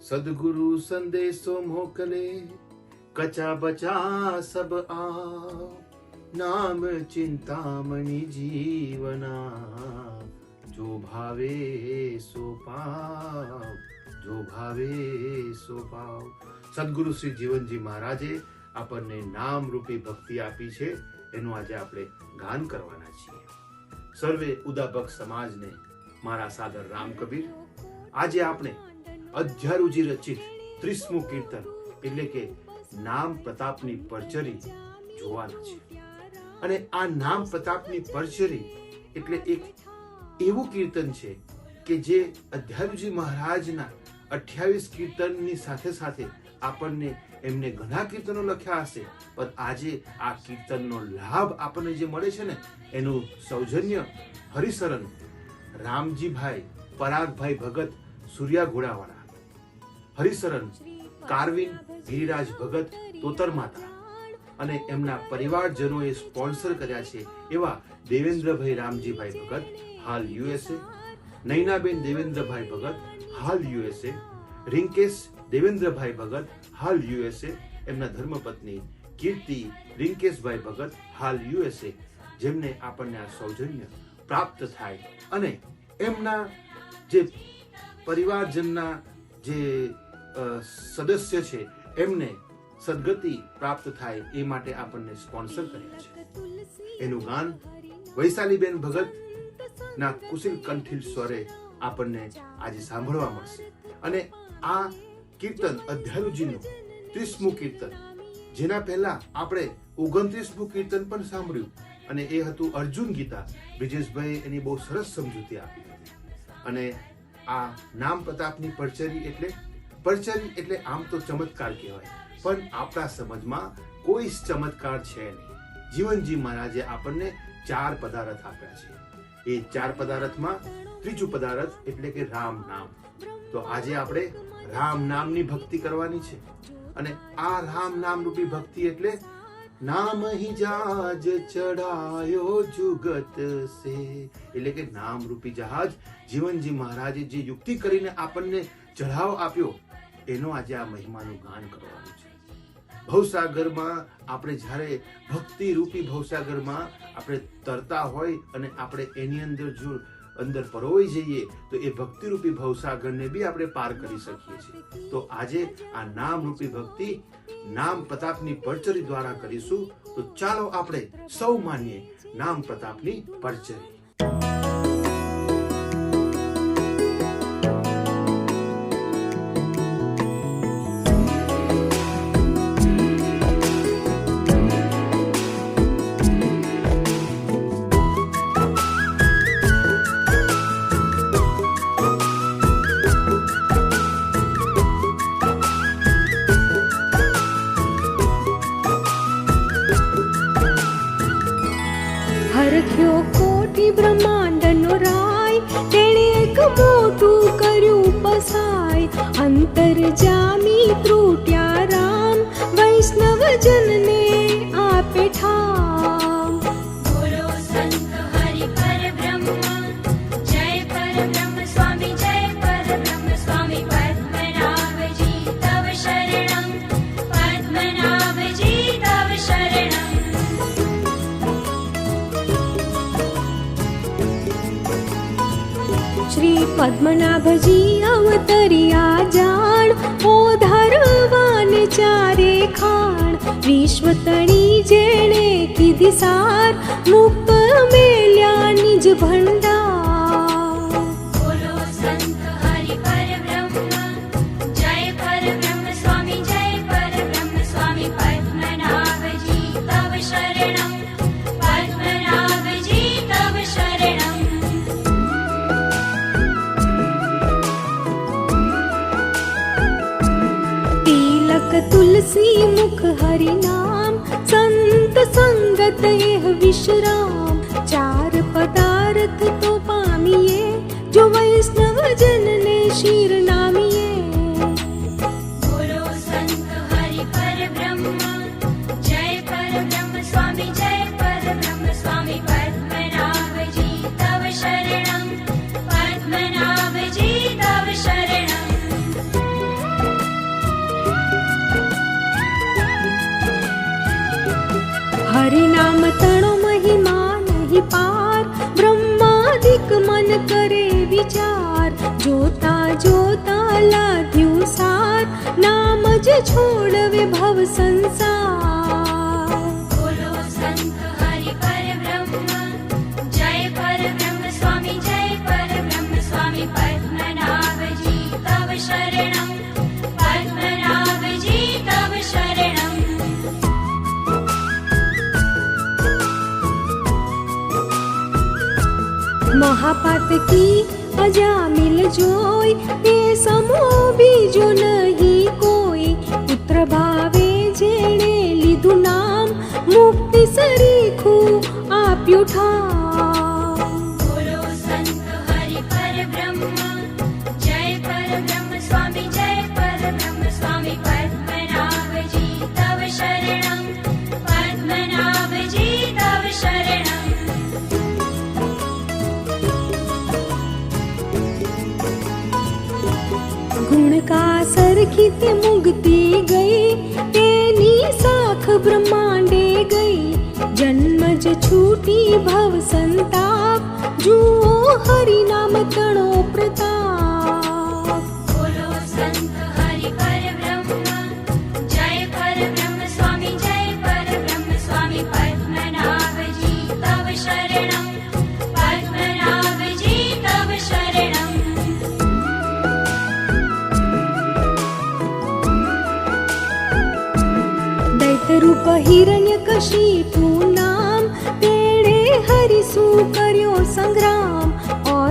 સદગુરુ સંદેશો મોકલે કચા બચા સબ આ નામ ચિંતામણી જીવના જો ભાવે સો પાવ જો ભાવે સો પાવ સદગુરુ શ્રી જીવનજી મહારાજે આપણને નામ રૂપી ભક્તિ આપી છે, એનું આજે આપણે ગાન કરવાના છીએ. સર્વે ઉદાભક સમાજને, મારા સાદર રામ કબીર આજે આપણે અધ્યારુજી રચિત ત્રીસમું કીર્તન, એટલે કે નામ પ્રતાપની પરચરી જોવાના છે. અને આ નામ પ્રતાપની પરચરી એટલે એક એવું કીર્તન છે કે જે અધ્યારુજી મહારાજના અઠ્યાવીસ કીર્તનની સાથે સાથે આપણને એમને ઘણા કીર્તનો લખ્યા હશે. પણ આજે આ કીર્તનનો લાભ આપણને જે મળે છે ને, એનું સૌજન્ય હરિશરણ રામજીભાઈ, પરાગભાઈ ભગત, સૂર્યા ઘોડાવાળા. હરિશરણ, કારવિન, ગિરિરાજ ભગત, તોતર માતા અને એમના પરિવારજનોએ સ્પોન્સર કર્યા છે એવા દેવેન્દ્રભાઈ રામજીભાઈ ભગત, હાલ યુએસએ, નૈનાબેન દેવેન્દ્રભાઈ ભગત, હાલ યુએસએ, રિંકેશ દેવેન્દ્રભાઈ ભગત, હાલ યુએસએ, એમના ધર્મપત્ની કીર્તિ રિંકેશભાઈ ભગત, હાલ યુએસએ, જેમને આપણને આ સૌજન્ય પ્રાપ્ત થાય. અને એમના જે પરિવારજનના જે સદસ્ય છે, એમને સદગતિ પ્રાપ્ત થાય એ માટે આપણને સ્પોન્સર કર્યા છે. એનું ગાન વૈશાલીબેન ભગત ના કુશિલ કંઠીલ સ્વરે આપણને આજે સાંભળવા મળશે. અને આ કીર્તન અધ્યારુજીનું ત્રીસમું કીર્તન, જેના પહેલા આપણે ઓગણત્રીસમું કીર્તન પણ સાંભળ્યું અને એ હતું અર્જુન ગીતા. બ્રિજેશભાઈ એની બહુ સરસ સમજૂતી આપી હતી. અને આ નામ પ્રતાપની પરચરી એટલે પરચરી એટલે આમ તો ચમત્કાર કહેવાય. પણ આપણા સમજમાં કોઈ ચમત્કાર છે નહીં. જીવનજી મહારાજે આપણને ચાર પદાર્થ આપ્યા છે. એ ચાર પદાર્થમાં ત્રીજું પદાર્થ એટલે કે રામ નામ. તો આજે આપણે રામ નામની ભક્તિ કરવાની છે. અને આ રામ નામ રૂપી ભક્તિ એટલે નામ હી જહાજ ચડાયો જુગત સે. એટલે કે નામ રૂપી જહાજ જીવનજી મહારાજે જે યુક્તિ કરીને આપણને ચઢાવ આપ્યો, એનો આજે આ મહિમાનું ગાન કરવાનું છે. ભવસાગરમાં આપણે જ્યારે ભક્તિ રૂપી ભવસાગરમાં આપણે તરતા હોય અને આપણે એની અંદર જો અંદર પરોવાઈ જઈએ, તો એ ભક્તિરૂપી ભવસાગરને બી આપણે પાર કરી શકીએ છીએ. તો આજે આ નામરૂપી ભક્તિ, નામ પ્રતાપની પરચરી દ્વારા કરીશું. તો ચાલો આપણે સૌ માનીએ નામ પ્રતાપની પરચરી. તેણે શ્રી પદ્મનાભજી અવતર્યા જાણ ઓધારવાન ચારે ખાણ વિશ્વ તણી જેણે કીધી સાર મુક્ત મેલ્યા નિજ ભંડાર तुलसी मुख हरि नाम संत संगत यह विश्राम। चार पदार्थ तो पामिए जो वैष्णव जन ने शीर्ण વિચાર જોતા જોતા લાધ્યું સાર નામ જ છોડવે ભવ સંસાર બોલો સંત હરિ પરબ્રહ્મ જય પરબ્રહ્મ સ્વામી જય પરબ્રહ્મ સ્વામી પદ્મનાભજી તવ શરણમ પદ્મનાભજી તવ શરણમ અજામિલ જોઈ તે સમો બીજો નહીં કોઈ. પુત્ર ભાવે જેણે લીધું નામ, મુક્તિ સરીખું આપ્યું ઠામ. गी ते साख ब्रह्मांडे गई। जन्मज छूटी भव संताप जुओ हरि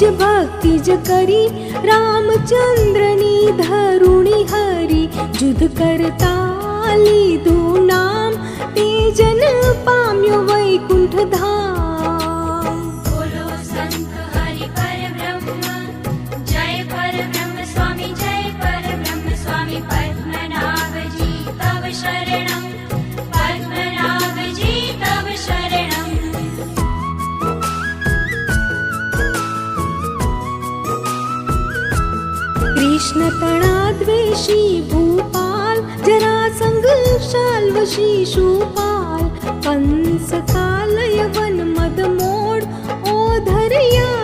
निज भक्ति ज भक्तिजकरी रामचन्द्रनी धरुणी हरि। युद्धली दो नाम ते जन पाम्यो वैकुंठ धाम। कृष्णतणाद्वैशी भूपाल जरा सङ्गशाल्वशिशुपाल पंसकालय वन मद मोड ओधर्यापराधि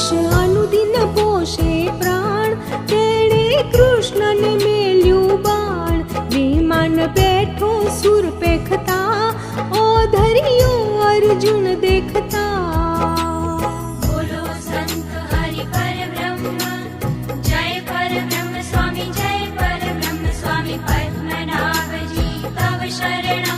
અંબરીશ અનુદિન પોષે પ્રાણ. તેણે કૃષ્ણને મેલ્યું બાણ. વિમાન બેઠો સુર પેખતા, ઓધર્યો અર્જુન દેખતા. બોલો સંત હરિ પરબ્રહ્મ જય પરબ્રહ્મ સ્વામી, જય પરબ્રહ્મ સ્વામી, પદ્મનાભજી, તવ શરણમ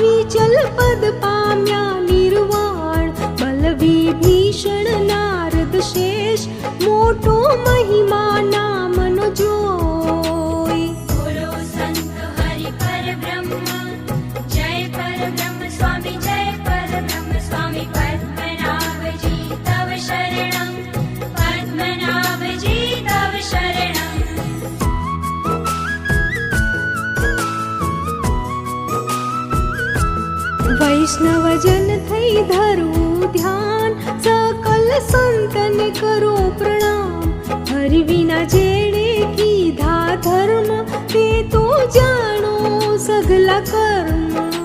चल पद पाम्या निर्वाण बलवी भीषण नारद शेष मोटो महिमा नाम વૈષ્ણવજન થઈ ધરવું ધ્યાન સકલ સંતને કરો પ્રણામ હરિ વિના જેણે કીધા ધર્મ તે તો જાણો સગલા કર્મ બોલો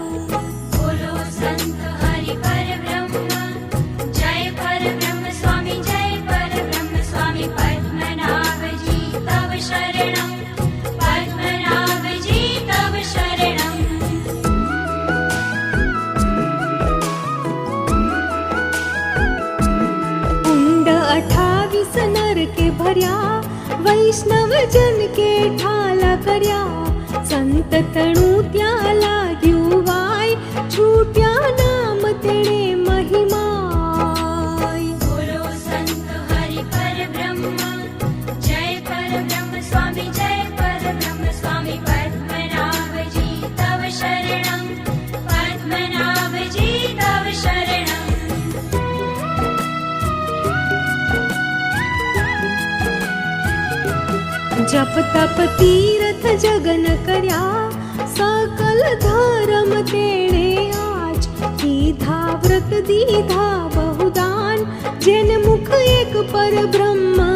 ीर्थ जगन कर्या सकल धर्म तेणे आज। आचा व्रत दीधा बहुदान जेन मुख एक पर ब्रह्मा।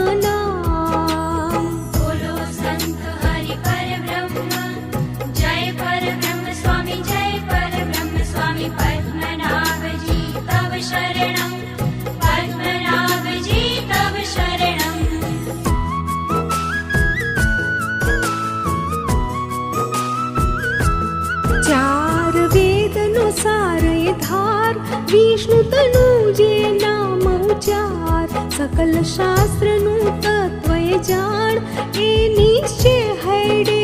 सारय धार विष्णुतनु सकल शास्त्र नु तत्त्व ए निश्चय हैडे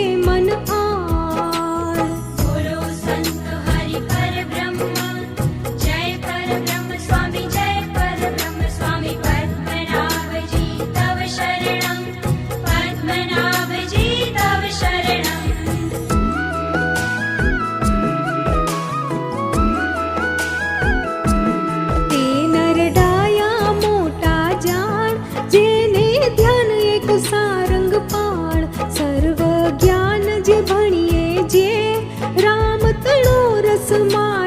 什么？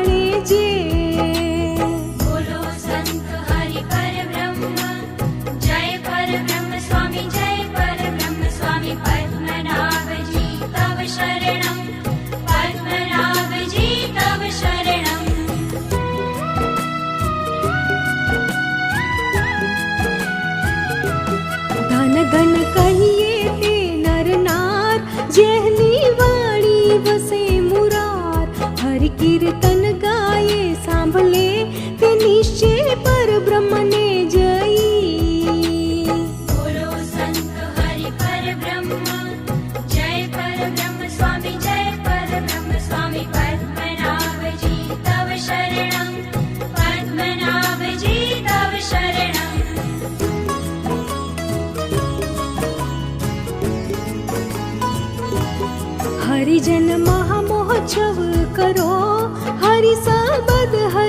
સાંભળે તે નિશ્ચય પર બ્રહ્મને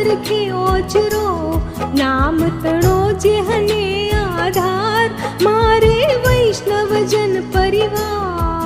પરખી ઓચરો નામ તણો જે જેહને આધાર. મારે વૈષ્ણવજન પરિવાર.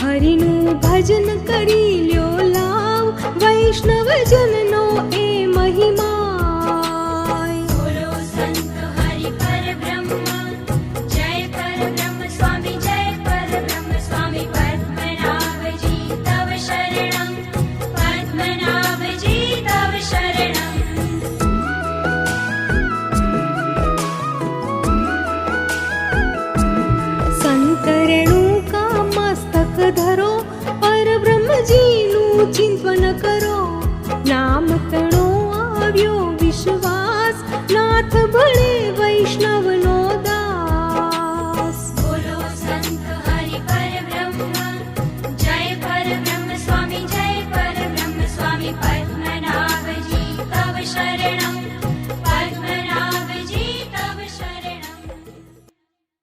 हरिण भजन करी लाव। वैष्णव जननो ए महिमा। નું ચિંતન કરો. નામ તણો આવ્યો વિશ્વાસ. નાથ ભળે